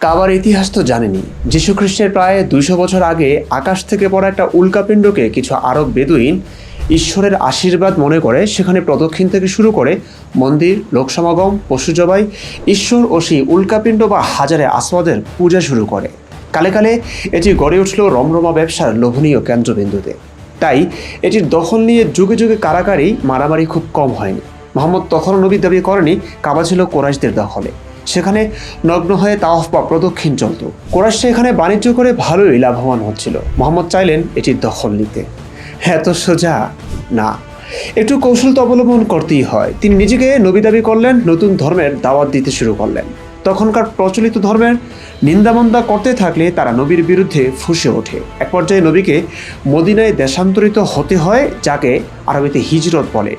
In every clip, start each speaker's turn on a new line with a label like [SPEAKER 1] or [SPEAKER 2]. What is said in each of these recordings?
[SPEAKER 1] কাবার ইতিহাস তো জানেনি। যীশু খ্রিস্টের প্রায় দুইশো বছর আগে আকাশ থেকে পড়া একটা উল্কাপিণ্ডকে কিছু আরব বেদুইন ঈশ্বরের আশীর্বাদ মনে করে, সেখানে প্রদক্ষিণ থেকে শুরু করে মন্দির, লোকসমাগম পশু জবাই ঈশ্বর ও সেই উল্কাপিণ্ড বা হাজারে আসওয়াদের পূজা শুরু করে। কালে কালে এটি গড়ে উঠল রমরমা ব্যবসার লোভনীয় কেন্দ্রবিন্দুতে। তাই এটির দখল নিয়ে যুগে যুগে কারাকারি মারামারি খুব কম হয়নি। মোহাম্মদ তখনও নবী দাবি করেনি, কাবা ছিল কোরাইশদের দখলে। সেখানে নগ্ন হয়ে তাওয়াফ বা প্রদক্ষিণ চলত। কোরাইশরা এখানে বাণিজ্য করে ভালোই লাভবান হচ্ছিল। মোহাম্মদ চাইলেন এটির দখল নিতে। এত সোজা? না। একটু কৌশল তো অবলম্বন করতেই হয়। তিনি নিজেকে নবী দাবি করলেন, নতুন ধর্মের দাওয়াত দিতে শুরু করলেন। তখনকার প্রচলিত ধর্মের নিন্দামন্দা করতে থাকলে তারা নবীর বিরুদ্ধে ফুসে ওঠে। এক পর্যায়ে নবীকে মদিনায় দেশান্তরিত হতে হয়, যাকে আরবিতে হিজরত বলে।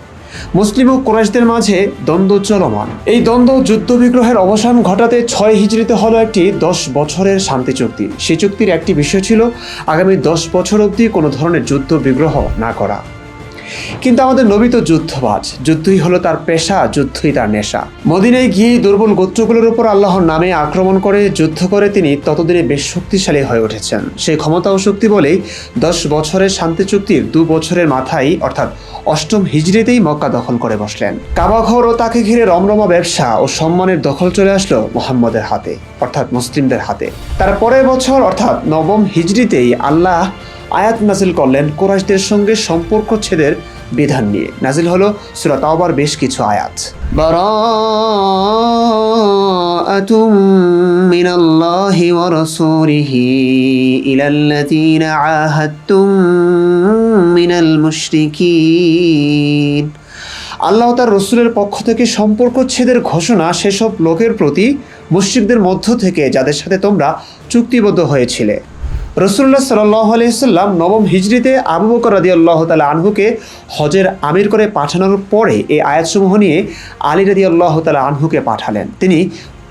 [SPEAKER 1] মুসলিম ও কোরাইশদের মাঝে দ্বন্দ্ব চলমান। এই দ্বন্দ্ব যুদ্ধ বিগ্রহের অবসান ঘটাতে ছয় হিজড়িতে হলো একটি দশ বছরের শান্তি চুক্তি। সেই চুক্তির একটি বিষয় ছিল, আগামী দশ বছর অবধি কোনো ধরনের যুদ্ধ বিগ্রহ না করা। কিন্তু আমাদের নবী তো যুদ্ধবাজ। যুদ্ধই হলো তার পেশা, যুদ্ধই তার নেশা। মদিনায় গিয়ে দুর্বল গোত্রগুলোর উপর আল্লাহর নামে আক্রমণ করে, যুদ্ধ করে তিনি ততদিনে বেশ শক্তিশালী হয়ে উঠেছেন। সেই ক্ষমতা ও শক্তি বলেই দশ বছরের শান্তি চুক্তির দু বছরের মাথায়, অর্থাৎ অষ্টম হিজড়িতেই মক্কা দখল করে বসলেন। কাবাঘর ও তাকে ঘিরে রমরমা ব্যবসা ও সম্মানের দখল চলে আসলো মোহাম্মদের হাতে, অর্থাৎ মুসলিমদের হাতে। তার পরের বছর, অর্থাৎ নবম হিজড়িতেই আল্লাহ আয়াত নাজিল করলেন কোরাইশদের সঙ্গে সম্পর্ক ছেদের বিধান নিয়ে। নাজিল হলো সুরা তাওবার বেশ কিছু আয়াত। বারাআতু মিনাল্লাহি ওয়া রাসূলিহি ইলাল্লাযীনা আহাদতুম মিনাল মুশরিকিন। আল্লাহ তার রসুলের পক্ষ থেকে সম্পর্ক ছেদের ঘোষণা সেসব লোকের প্রতি মুশ্রিকদের মধ্য থেকে, যাদের সাথে তোমরা চুক্তিবদ্ধ হয়েছিলে। রসুল্লাহ সাল্লাহ আলিয়াল্লাম নবম হিজড়িতে আবু বকর রাদি আল্লাহ তালা আনহুকে হজের আমির করে পাঠানোর পরে এই আয়াতসমূহ নিয়ে আলী রাদি আল্লাহ তালা আনহুকে পাঠালেন। তিনি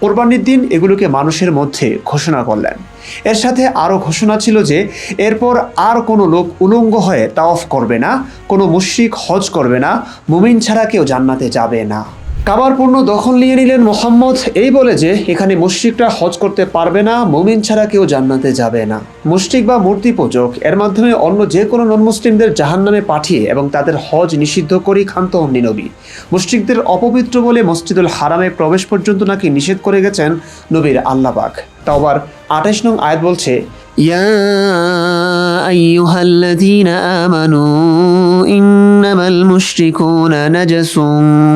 [SPEAKER 1] কোরবানির দিন এগুলোকে মানুষের মধ্যে ঘোষণা করলেন। এর সাথে আরও ঘোষণা ছিল যে এরপর আর কোনো লোক উলঙ্গ হয়ে তাওফ করবে না, কোনো মুশ্রিক হজ করবে না, মুমিন ছাড়া কেউ জান্নাতে যাবে না। কাবার পূর্ণ দখল নিয়ে নিলেন মোহাম্মদ। এই বলে যে, এখানে মুশ্রিকরা হজ করতে পারবে না, মমিন ছাড়া কেউ জান্নাতে যাবে না। মুশ্রিক বা মূর্তি পূজক, এর মাধ্যমে অন্য যে কোনো নন মুসলিমদের জাহান্নামে পাঠিয়ে এবং তাদের হজ নিষিদ্ধ করে ক্ষান্ত হননি নবী। মুশ্রিকদের অপবিত্র বলে মসজিদুল হারামে প্রবেশ পর্যন্ত নাকি নিষেধ করে গেছেন নবীর আল্লাবাক তাও আবার আঠাশ নং আয়াত বলছে,
[SPEAKER 2] ইয়া আইয়ুহাল্লাযীনা আমানু ইন إنما المشركون نجس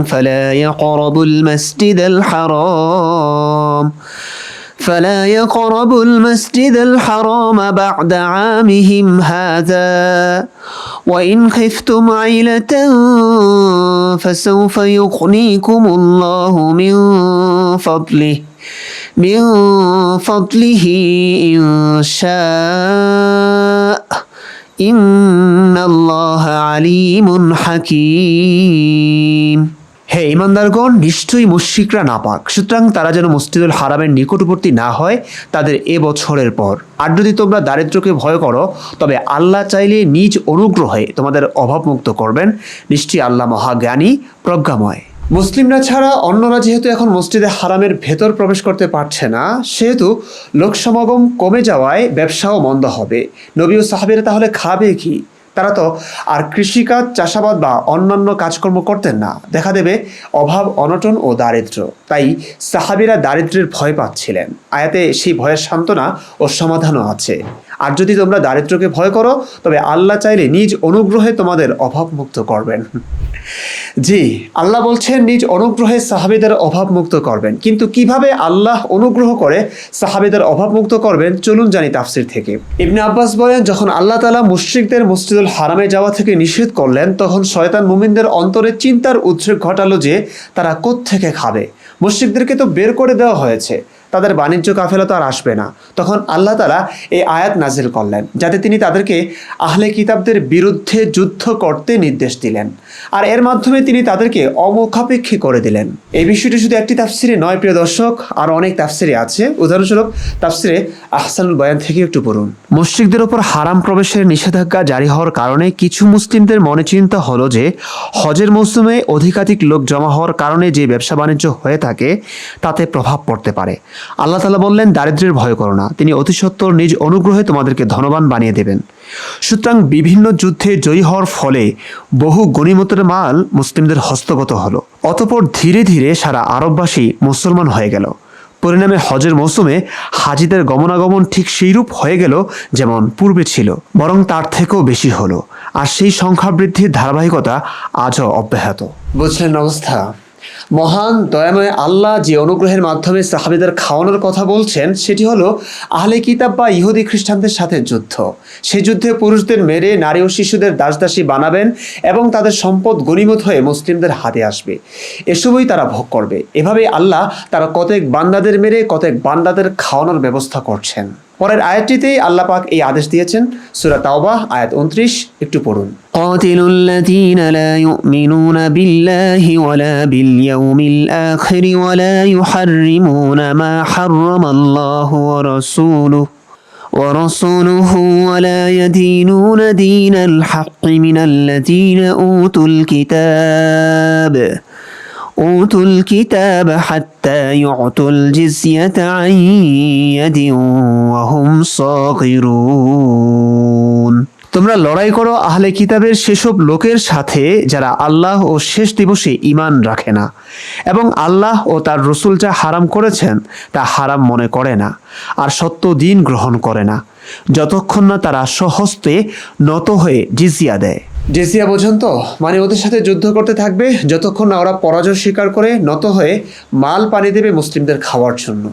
[SPEAKER 2] فلا يقربوا المسجد الحرام فلا يقربوا المسجد الحرام بعد عامهم هذا وإن خفتم عيلة فسوف يغنيكم الله من فضله من فضله إن شاء
[SPEAKER 1] হে ইমানদারগণ, নিশ্চয়ই মুশ্রিকরা নাপাক। সুতরাং তারা যেন মসজিদুল হারামের নিকটবর্তী না হয়, তাদের এ বছরের পর। আর যদি তোমরা দারিদ্রকে ভয় করো, তবে আল্লাহ চাইলে নিজ অনুগ্রহে তোমাদের অভাবমুক্ত করবেন। নিশ্চয়ই আল্লাহ মহাজ্ঞানী, প্রজ্ঞাময়। মুসলিমরা ছাড়া অন্যরা যেহেতু এখন মসজিদে হারামের ভেতর প্রবেশ করতে পারছে না, সেহেতু লোকসমাগম কমে যাওয়ায় ব্যবসাও মন্দ হবে। নবী ও সাহাবেরা তাহলে খাবে কি? তারা তো আর কৃষিকাজ, চাষাবাদ বা অন্যান্য কাজকর্ম করতেন না। দেখা দেবে অভাব, অনটন ও দারিদ্র্য। তাই সাহাবিরা দারিদ্র্যের ভয় পাচ্ছিলেন। আয়াতে সেই ভয়ের সান্ত্বনা ও সমাধানও আছে। আর যদি তোমরা দারিদ্র্যকে ভয় করো, তবে আল্লাহ চাইলে নিজ অনুগ্রহে তোমাদের অভাব মুক্ত করবেন। জি, আল্লাহ বলছেন, নিজ অনুগ্রহে সাহাবিদের অভাব মুক্ত করবেন। কিন্তু কীভাবে আল্লাহ অনুগ্রহ করে সাহাবিদের অভাব মুক্ত করবেন? চলুন জানি তাফসির থেকে। ইবনে আব্বাস বলেন, যখন আল্লাহ তালা মুশ্রিকদের মসজিদুল হারামে যাওয়া থেকে নিষেধ করলেন, তখন শয়তান মুমিনদের অন্তরে চিন্তার উদ্রেক ঘটালো যে, তারা কোত্থেকে খাবে? মুশ্রিকদেরকে তো বের করে দেওয়া হয়েছে। তাদের বাণিজ্য কাফেলা তো আর আসবে না। তখন আল্লাহ তালা এই আয়াত নাজিল করলেন, যাতে তিনি তাদেরকে আহলে কিতাবদের বিরুদ্ধে যুদ্ধ করতে নির্দেশ দিলেন। আর এর মাধ্যমে তিনি তাদেরকে অমুখাপেক্ষী করে দিলেন। এই বিষয়টি শুধু একটি তাফসিরে নয়, প্রিয় দর্শক, আর অনেক তাফসিরে আছে। উদাহরণস্বরূপ তাফসিরে আহসানুল বয়ান থেকে একটু পড়ুন। মুশ্রিকদের ওপর হারাম প্রবেশের নিষেধাজ্ঞা জারি হওয়ার কারণে কিছু মুসলিমদের মনে চিন্তা হলো যে, হজের মৌসুমে অধিকাধিক লোক জমা হওয়ার কারণে যে ব্যবসা বাণিজ্য হয়ে থাকে, তাতে প্রভাব পড়তে পারে। আল্লাহ তালা বললেন দারিদ্র্যের ভয় করো না। তিনি অতিসত্বর নিজ অনুগ্রহে তোমাদেরকে ধনবান বানিয়ে দেবেন। সুতরাং বিভিন্ন যুদ্ধে জয়ী হওয়ার ফলে বহু গণিমতের মাল মুসলিমদের হস্তগত হলো। অতপর ধীরে ধীরে সারা আরববাসী মুসলমান হয়ে গেল। পরিণামে হজের মৌসুমে হাজিদের গমনাগমন ঠিক সেইরূপ হয়ে গেল যেমন পূর্বে ছিল, বরং তার থেকেও বেশি হলো। আর সেই সংখ্যা বৃদ্ধির ধারাবাহিকতা আজও অব্যাহত। বুঝলেন অবস্থা? মহান দয়াময় আল্লাহ যে অনুগ্রহের মাধ্যমে সাহাবিদের খাওয়ানোর কথা বলছেন, সেটি হলো আহলে কিতাব বা ইহুদি খ্রিস্টানদের সাথে যুদ্ধ। সেই যুদ্ধে পুরুষদের মেরে নারী ও শিশুদের দাসদাসী বানাবেন এবং তাদের সম্পদ গণিমত হয়ে মুসলিমদের হাতে আসবে। এসবই তারা ভোগ করবে। এভাবেই আল্লাহ তারা কতক বান্দাদের মেরে, কতক বান্দাদের খাওয়ানোর ব্যবস্থা করছেন। পরের আয়াতটিতেই আল্লাহ পাক এই আদেশ দিয়েছেন সুরা তাওবা আয়াত উনত্রিশ একটু পড়ুন
[SPEAKER 2] قاتلوا الذين لا يؤمنون بالله ولا باليوم الآخر ولا يحرمون ما حرم الله ورسوله ورسوله ولا يدينون دين الحق من الذين أوتوا الكتاب أوتوا الكتاب حتى يعطوا الجزية عن يد وهم صاغرون
[SPEAKER 1] তোমরা লড়াই করো আহলে কিতাবের সেসব লোকের সাথে যারা আল্লাহ ও শেষ দিবসে ইমান রাখে না এবং আল্লাহ ও তার রসুল যা হারাম করেছেন তা হারাম মনে করে না আর সত্য দিন গ্রহণ করে না যতক্ষণ না তারা সহস্তে নত হয়ে জিজিয়া দেয় জিজিয়া বোঝেন তো? মানে ওদের সাথে যুদ্ধ করতে থাকবে, যতক্ষণ না ওরা পরাজয় স্বীকার করে নত হয়ে মাল পানি দেবে মুসলিমদের খাওয়ার জন্য।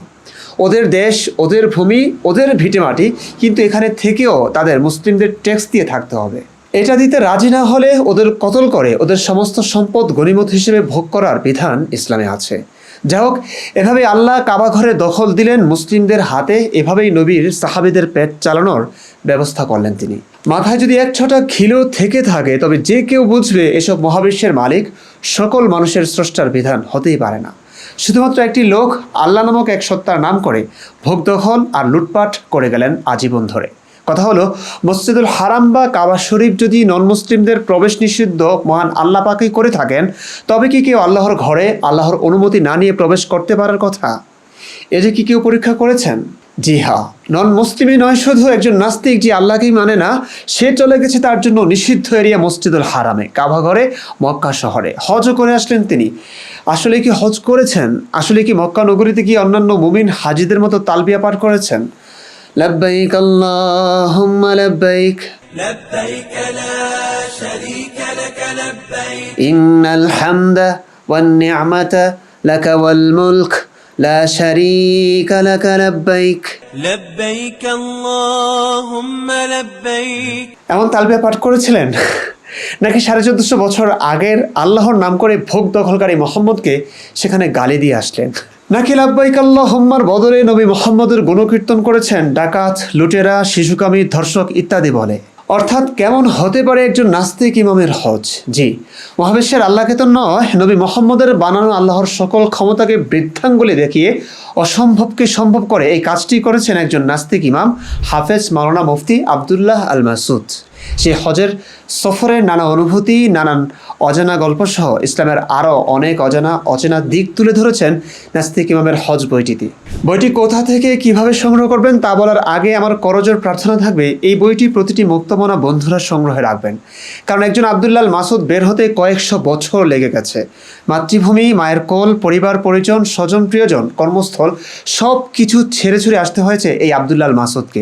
[SPEAKER 1] ওদের দেশ, ওদের ভূমি, ওদের ভিটেমাটি কিন্তু এখানে থেকেও তাদের মুসলিমদের ট্যাক্স দিয়ে থাকতে হবে। এটা দিতে রাজি না হলে ওদের কতল করে, ওদের সমস্ত সম্পদ গণিমত হিসেবে ভোগ করার বিধান ইসলামে আছে। যাই হোক, এভাবে আল্লাহ কাবা ঘরে দখল দিলেন মুসলিমদের হাতে, এভাবেই নবীর সাহাবিদের পেট চালানোর ব্যবস্থা করলেন তিনি। মাথায় যদি এক ছটা খিলো থেকে থাকে, তবে যে কেউ বুঝবে এসব মহাবিশ্বের মালিক সকল মানুষের স্রষ্টার বিধান হতেই পারে না। শুধুমাত্র একটি লোক আল্লাহ নামক এক সত্তার নাম করে ভোগ দখল আর লুটপাট করে গেলেন আজীবন ধরে। কথা হলো, মসজিদুল হারাম বা কাবা শরীফ যদি নন মুসলিমদের প্রবেশ নিষিদ্ধ মহান আল্লাহ পাকেই করে থাকেন, তবে কি কেউ আল্লাহর ঘরে আল্লাহর অনুমতি না নিয়ে প্রবেশ করতে পারার কথা? এ যে কি কেউ পরীক্ষা করেছেন? জি হ্যাঁ নন মুসলিমই নয় শুধু একজন নাস্তিক যে আল্লাহকেই মানে না সে চলে গেছে তার জন্য নিষিদ্ধ এরিয়া মসজিদুল হারামে কাবা ঘরে মক্কা শহরে হজও করে আসলেন তিনি আসলে কি হজ করেছেন আসলে কি মক্কা নগরীতে কি অন্যান্য মুমিন হাজিদের মতো তালবিয়া পাঠ করেছেন লাব্বাইক আল্লাহুম্মা লাব্বাইক
[SPEAKER 3] لبيك لا شريك لك لبيك
[SPEAKER 1] ইন্নাল হামদা ওয়ান নি'মাতা লাকা ওয়াল মুলক লা শারীকা লাকা লাব্বাইক
[SPEAKER 3] لبيك اللهم لبيك
[SPEAKER 1] এমন তালবিয়া পাঠ করেছিলেন নাকি সাড়ে চোদ্দশো বছর আগের আল্লাহর নাম করে ভোগ দখলকারী মোহাম্মদকে সেখানে গালি দিয়ে আসলেন নাকি লাব্বাইক আল্লাহ হোম্মার বদলে নবী মোহাম্মদের গুণকীর্তন করেছেন ডাকাত লুটেরা শিশুকামী ধর্ষক ইত্যাদি বলে অর্থাৎ কেমন হতে পারে একজন নাস্তিক ইমামের হজ? জি। মহাবিশ্বের আল্লাহকে তো নয়, নবী মোহাম্মদের বানানো আল্লাহর সকল ক্ষমতাকে বৃদ্ধাঙ্গুলি দেখিয়ে অসম্ভবকে সম্ভব করে এই কাজটি করেছেন একজন নাস্তিক ইমাম হাফেজ মাওলানা মুফতি আবদুল্লাহ আল মাসুদ সে হজের সফরের নানা অনুভূতি, নানান অজানা গল্প সহ ইসলামের আরও অনেক অজানা, অচেনা দিক তুলে ধরেছেন নাস্তিক ইমামের হজ বইটিতে। বইটি কোথা থেকে কীভাবে সংগ্রহ করবেন তা বলার আগে আমার করজোর প্রার্থনা থাকবে, এই বইটি প্রতিটি মুক্তমনা বন্ধুরা সংগ্রহে রাখবেন। কারণ একজন আবদুল্লাল মাসুদ বের হতে কয়েকশো বছর লেগে গেছে। মাতৃভূমি, মায়ের কোল, পরিবার, পরিজন, স্বজন, প্রিয়জন, কর্মস্থল সব কিছু ছেড়ে ছুড়ে আসতে হয়েছে এই আবদুল্লাল মাসুদকে।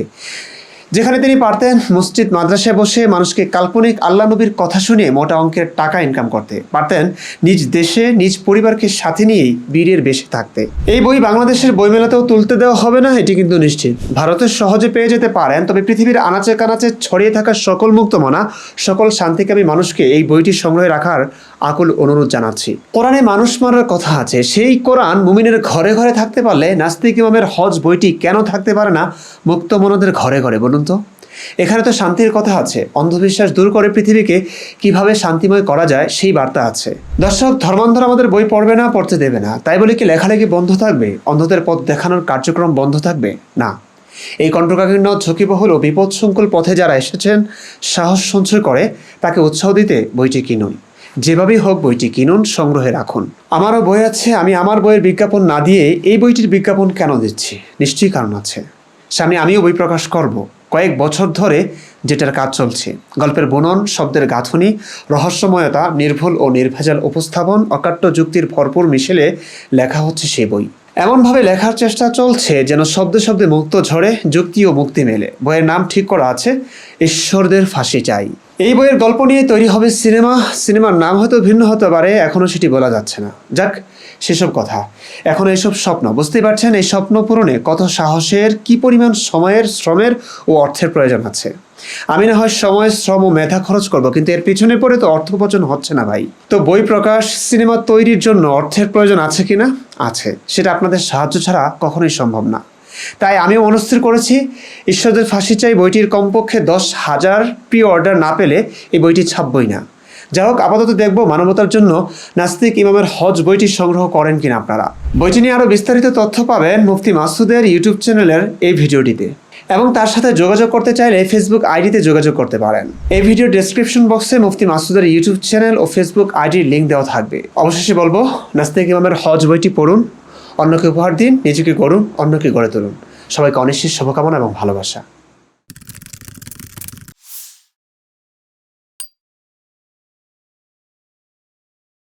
[SPEAKER 1] যেখানে তিনি পারতেন মসজিদ, মাদ্রাসায় বসে মানুষকে কাল্পনিক আল্লাহ নবীর কথা শুনিয়ে মোটা অঙ্কের টাকা ইনকাম করতে। পারতেন নিজ দেশে, নিজ পরিবারকে সাথে নিয়েই বীরের বেশে থাকতে। এই বই বাংলাদেশের বইমেলাতেও তুলতে দেওয়া হবে না, এটি কিন্তু নিশ্চিত। ভারতের সহজে পেয়ে যেতে পারেন, তবে পৃথিবীর আনাচে কানাচে ছড়িয়ে থাকা সকল মুক্তমনা, সকল শান্তিকামী মানুষকে এই বইটি সংগ্রহে রাখার আকুল অনুরোধ জানাচ্ছি। কোরআনে মানুষ মারার কথা আছে। সেই কোরআন মুমিনের ঘরে ঘরে থাকতে পারলে নাস্তিক ইমামের হজ বইটি কেন থাকতে পারে না? মুক্ত মনদের ঘরে ঘরে বলুন তো। এখানে তো শান্তির কথা আছে। অন্ধবিশ্বাস দূর করে পৃথিবীকে কীভাবে শান্তিময় করা যায় সেই বার্তা আছে। দর্শক, ধর্মান্ধর আমাদের বই পড়বে না, পড়তে দেবে না। তাই বলে কি, লেখালেখি বন্ধ থাকবে? অন্ধদের পথ দেখানোর কার্যক্রম বন্ধ থাকবে? না। এই কণ্ঠকাকীর্ণ ঝুঁকিবহুল ও বিপদসংকুল পথে যারা এসেছেন, সাহস সঞ্চয় করে, তাকে উৎসাহ দিতে বইটি কিনুন। যেভাবেই হোক বইটি কিনুন, সংগ্রহে রাখুন। আমারও বই আছে, আমি আমার বইয়ের বিজ্ঞাপন না দিয়ে এই বইটির বিজ্ঞাপন কেন দিচ্ছি? নিশ্চয়ই কারণ আছে। সামনে আমিও বই প্রকাশ করব। কয়েক বছর ধরে যেটার কাজ চলছে। গল্পের বুনন, শব্দের গাঁথনি, রহস্যময়তা, নির্ভুল ও নির্ভেজাল উপস্থাপন, অকাট্য যুক্তির ভরপুর মিশেলে লেখা হচ্ছে সেই বই। এমনভাবে লেখার চেষ্টা চলছে যেন শব্দে শব্দে মুক্ত ঝরে যুক্তি ও মুক্তি মেলে। বইয়ের নাম ঠিক করা আছে, ঈশ্বরদের ফাঁসি চাই। এই বইয়ের গল্প নিয়ে তৈরি হবে সিনেমা। সিনেমার নাম হয়তো ভিন্ন হতে পারে এখনও সেটি বলা যাচ্ছে না। যাক, সেসব কথা। এখন এইসব স্বপ্ন, বুঝতেই পারছেন, এই স্বপ্ন পূরণে কত সাহসের, কি পরিমাণ সময়ের, শ্রমের ও অর্থের প্রয়োজন আছে। আমি না হয় সময়, শ্রম ও মেধা খরচ করব, কিন্তু এর পিছনে পড়ে তো অর্থ উপার্জন হচ্ছে না ভাই। তো বই প্রকাশ, সিনেমা তৈরির জন্য অর্থের প্রয়োজন আছে কিনা? আছে। সেটা আপনাদের সাহায্য ছাড়া কখনোই সম্ভব না। তাই আমি মনস্থির করেছি। ঈশ্বরদের ফাঁসি চাই বইটির কমপক্ষে দশ হাজার প্রি অর্ডার না পেলে এই বইটি ছাপবই না। যাই হোক, আপাতত দেখব মানবতার জন্য নাস্তিক ইমামের হজ বইটি সংগ্রহ করেন কিনা আপনারা। বইটি নিয়ে আরও বিস্তারিত তথ্য পাবেন মুফতি মাসুদের ইউটিউব চ্যানেলের এই ভিডিওটিতে। এবং তার সাথে যোগাযোগ করতে চাইলে ফেসবুক আইডিতে যোগাযোগ করতে পারেন। এই ভিডিও ডেসক্রিপশন বক্সে মুফতি মাসুদের ইউটিউব চ্যানেল ও ফেসবুক আইডির লিঙ্ক দেওয়া থাকবে। অবশেষে বলব, নাস্তিক ইমামের হজ বইটি পড়ুন। অন্যকে উপহার দিন নিজেকে গড়ুন অন্যকে গড়ে তুলুন। সবাইকে অনিশ্চিত শুভকামনা এবং ভালোবাসা।